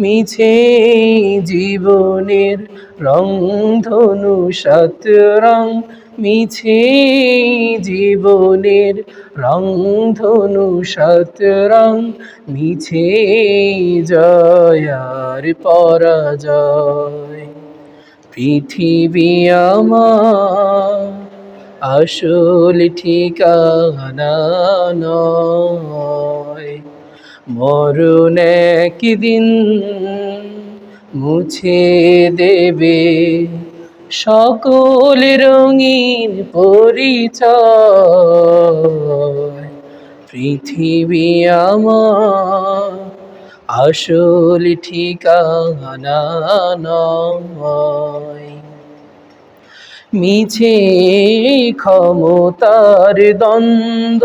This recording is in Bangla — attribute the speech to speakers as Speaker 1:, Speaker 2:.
Speaker 1: মিছে জীবনের রং, ধনু সাত রং। মিছে জীবনের রং, ধনু সাত রং। মিছে জয়ার পরাজয়। পৃথিবী আমার আসল ঠিকানা নয়। মরণ একদিন মুছে দেবে সকল রঙিন পরিচয়। পৃথিবী আমার আসল ঠিকানা মিছে ক্ষমতার দ্বন্দ্ব